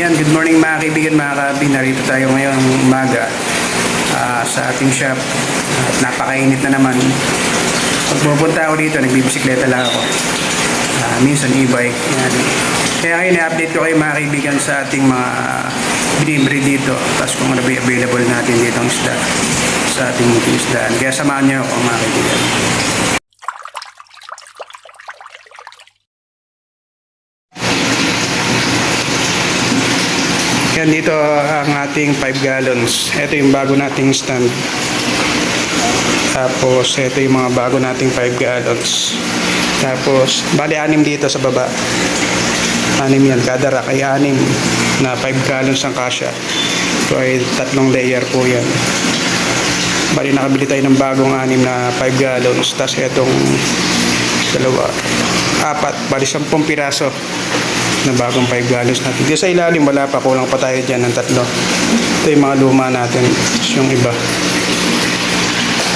Yan, good morning mga kaibigan, mga kabi. Narito tayo ngayong umaga ah, sa ating shop. At napakainit na naman. Pag pupunta ako dito, nagbibisikleta lang ako. Ah, minsan e-bike. Yan. Kaya ngayon, i-update ko kayo mga kaibigan sa ating mga binibri dito. Tapos kung ano available natin dito ang isda sa ating isdaan. Kaya samahan niyo ako mga kaibigan. Yan dito ang ating 5 gallons. Ito yung bago nating stand. Tapos ito yung mga bago nating 5 gallons. Tapos bali anim dito sa baba. Anim yan. Kada rack ay anim na 5 gallons ang kasya. So ay tatlong layer po yan. Bali nakabili tayo ng bagong anim na 5 gallons. Tapos itong dalawa, apat, bali 10 piraso na bagong 5 gallons natin. Dito sa ilalim, wala pa, kulang pa tayo dyan ng tatlo. Ito yung mga luma natin, Tapos yung iba.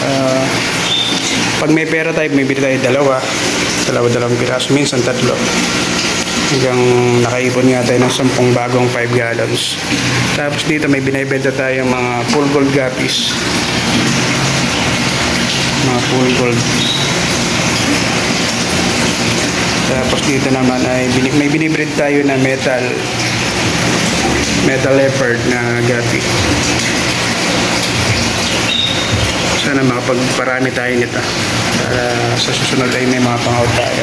Ah, pag may pera tayo, may bili tayo dalawa. Dalawa, dalawang piraso, minsan tatlo. Hanggang nakaipon nga tayo ng 10 bagong 5 gallons. Tapos dito may binibenta tayong mga full gold guppies. Mga full gold. Tapos dito naman ay may binibreed tayo na metal metal leopard na gapi. Sana makapagparami tayo nito. Para sa susunod ay may mga pangaw tayo.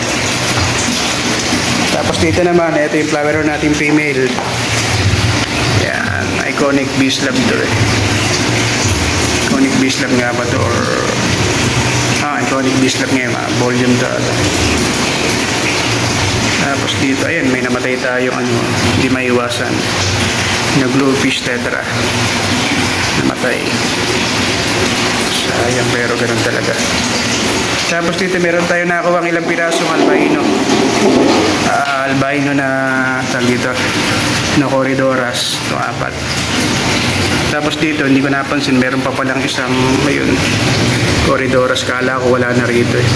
Tapos dito naman, ito yung flower horn nating female. Yan, iconic beast lab to eh. Iconic beast lab nga ba to or Ah, iconic beast lab nga volume to. Tapos dito, ayan, may namatay tayong ano, hindi maiwasan. Na bluefish tetra. Namatay. Sayang, pero ganun talaga. Tapos dito, meron tayo nakakuha ng ilang pirasong albino. Ah, albino na, tag dito, na corridoras. Ito, apat. Tapos dito, hindi ko napansin, meron pa palang isang, ayun, corridoras. Kala ko wala na rito eh.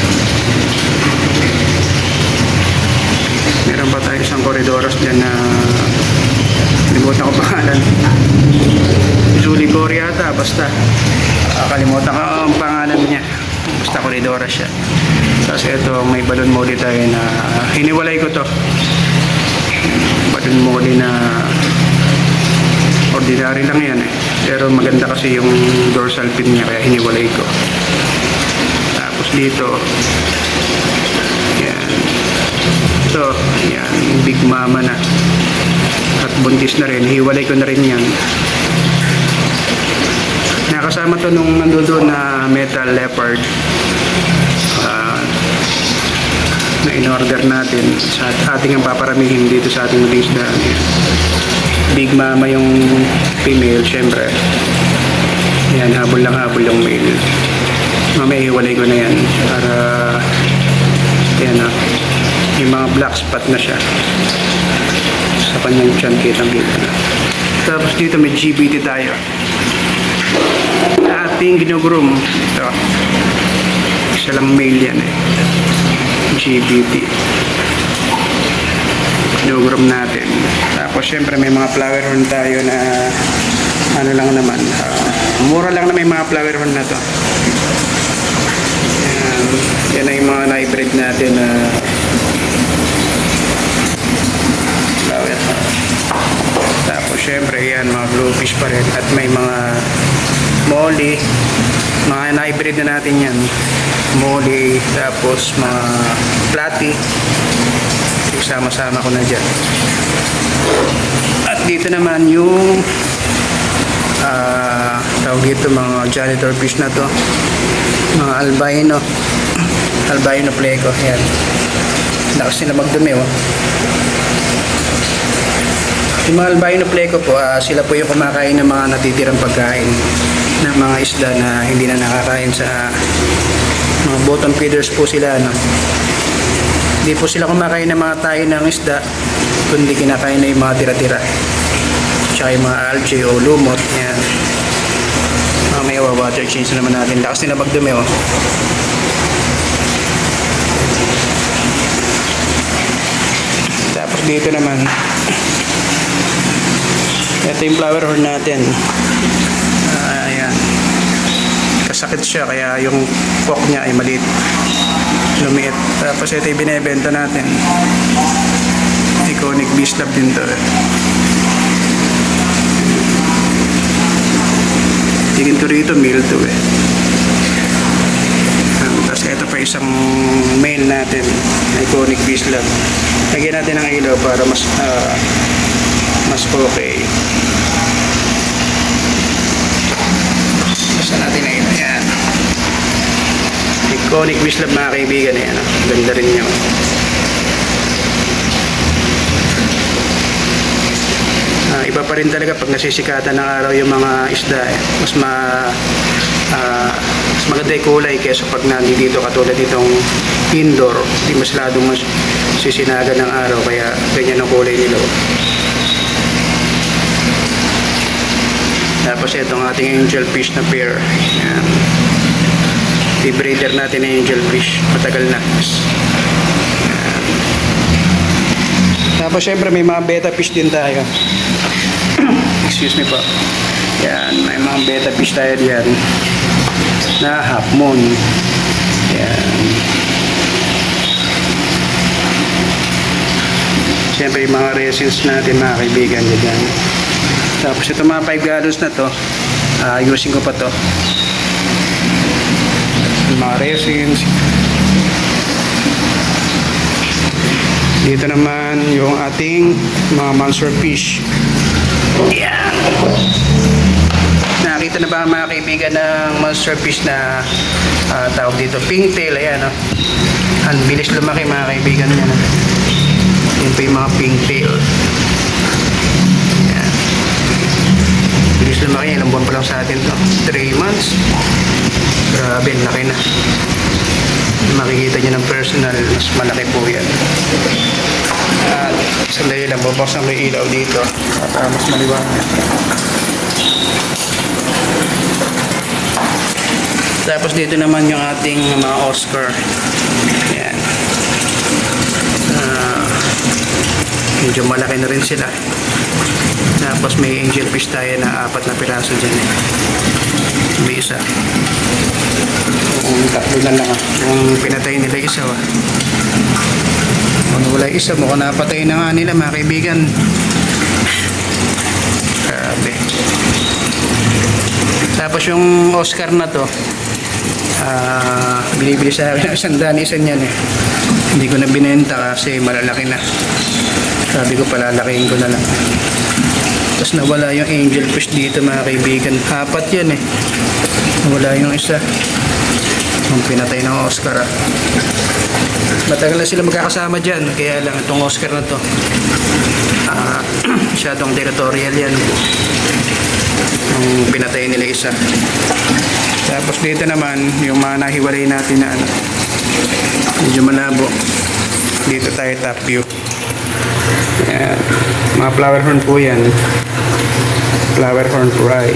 Meron pa tayo isang koridoros dyan na limutan ko pangalan. Julie Cory ata, basta. Kalimutan ko ang pangalan niya. Basta koridoros siya. Tapos ito, may balon molly tayo na hiniwalay ko to. Balon molly na ordinary lang yan eh. Pero maganda kasi yung dorsal pin niya kaya hiniwalay ko. Tapos dito, yan. Ito, yan, big mama na. At buntis na rin, hiwalay ko na rin yan. Nakasama to nung nandun doon na metal leopard. Ah, na in-order natin sa ating ang paparamihin dito sa ating release na big mama yung female, syempre. Yan, habol lang habol yung male. Mamaya hiwalay ko na yan para yan ah. Yung mga black spot na siya. Sa kanyang tiyan, kitang-kita na. Tapos dito may GBT tayo. Ating ginugroom. Ito. Isa lang male yan eh. GBT. Ginugroom natin. Tapos syempre may mga flower horn tayo na ano lang naman. ah, mura lang na may mga flower horn na to. Yan, yan ay mga na-hybrid natin na flower. Tapos syempre yan, mga bluefish pa rin. At may mga molly. Mga na-hybrid na natin yan. Molly, tapos mga platy. Sama-sama ko na dyan. At dito naman yung ah tawag dito mga janitor fish na to. Mga albino. albino pleco. Yan. Lakas sila magdumi oh. Yung mga albino pleco po, ah, sila po yung kumakain ng mga natitirang pagkain ng mga isda na hindi na nakakain sa mga bottom feeders po sila. No? Hindi po sila kumakain ng mga tayo ng isda, kundi kinakain na yung mga tira-tira. Tsaka yung mga algae o lumot. Yan. Mamaya water change na naman natin. Lakas nila magdumi oh. Tapos dito naman, Ito yung flower horn natin. Ah, ayan. Kasakit siya kaya yung fork niya ay maliit. Lumiit. Tapos ito yung binebenta natin. Iconic Beast Lab din to. eh. Tingin ko rito, meal to eh. Um, ito pa isang main natin, iconic beast lab. Lagyan natin ng ilaw para mas ah, mas okay. Basta natin na ilaw yan. Iconic beast lab mga kaibigan yan. ah. Ganda rin niya. Ah, iba pa rin talaga pag nasisikatan ng araw yung mga isda eh. Mas ma ah, mas maganda yung kulay kaysa pag nandito katulad itong indoor hindi masyadong mas sisinagan ng araw kaya ganyan ang kulay nila tapos itong ating angel fish na pair. Yan i-breeder natin ng angel fish. Matagal na. Yan. tapos syempre may mga beta fish din tayo. Excuse me po. Yan may mga beta fish tayo diyan na half moon. Yan Siyempre yung mga resins natin mga kaibigan ganyan. Tapos ito mga 5 gallons na to, ah, ayusin ko pa to. Yung mga resins. Dito naman yung ating mga monster fish. Yan. Nakita na ba mga kaibigan ng monster fish na ah, tawag dito? Pink tail, ayan. Oh. Ang bilis lumaki mga kaibigan niya. No? Yan pa yung mga pink Bilis lumaki. Ilang buwan pa lang sa atin to. 3 months. Grabe, laki na. Makikita nyo ng personal, mas malaki po yan. At sandali lang, bubuksan ko yung ilaw dito para mas maliwanag. Tapos dito naman yung ating mga Oscar. Yan. Ah, medyo malaki na rin sila. Tapos may angel fish tayo na apat na piraso dyan. Eh. May isa. Yung tatlo na lang. ah. Yung pinatay nila isa. Ah. Kung wala isa, mukhang napatay na nga nila mga kaibigan. Grabe. Tapos yung Oscar na to, ah binibili sa akin ng isang daan isa niyan eh. Hindi ko na binenta kasi malalaki na. Sabi ko palalakihin ko na lang. Tapos nawala yung angel fish dito mga kaibigan. Apat yan eh. Nawala yung isa. Yung pinatay ng Oscar ah. Matagal na sila magkakasama dyan. Kaya lang itong Oscar na to. Ah, masyadong territorial yan. Yung pinatay nila isa. Tapos dito naman, yung mga nahiwalay natin na ano, medyo malabo. Dito tayo top view. Ayan. Mga flower horn po yan. Flower horn fry.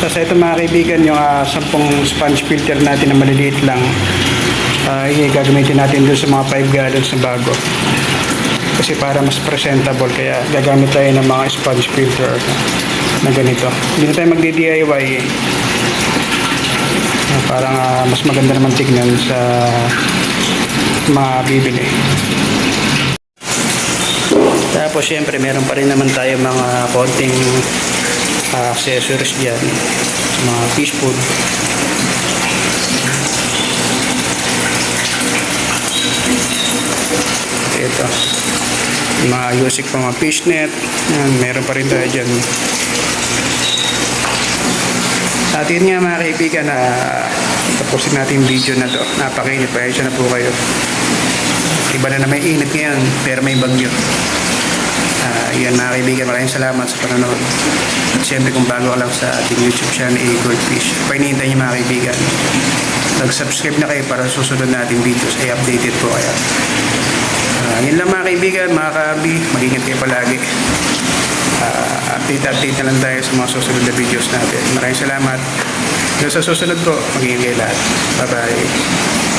Tapos ito mga kaibigan, yung ah, sampung sponge filter natin na maliliit lang. Uh, gagamitin natin doon sa mga 5 gallons na bago. Kasi para mas presentable, kaya gagamit tayo ng mga sponge filter na ganito. Hindi na tayo magdi-DIY eh. Parang ah, mas maganda naman tignan sa mga bibili. Tapos syempre meron pa rin naman tayo mga konting ah, accessories dyan. Mga fish food. Ito. Mga yusik pa mga fishnet. Yan, meron pa rin tayo dyan. At yun nga mga kaibigan na tapusin natin yung video na to. Napakainit pa siya na po kayo. Iba na na may init ngayon pero may bagyo. Ah, yan mga kaibigan, maraming salamat sa panonood. At syempre kung bago ka lang sa ating YouTube channel, A Goldfish, painintay niyo mga kaibigan. Mag-subscribe na kayo para susunod nating videos ay updated po kayo. Ah, yun lang mga kaibigan, mga kabi, mag-ingat kayo palagi. Ah, update-update na lang tayo sa mga susunod na videos natin. Maraming salamat. Hanggang sa susunod po, kayo lahat. Bye-bye.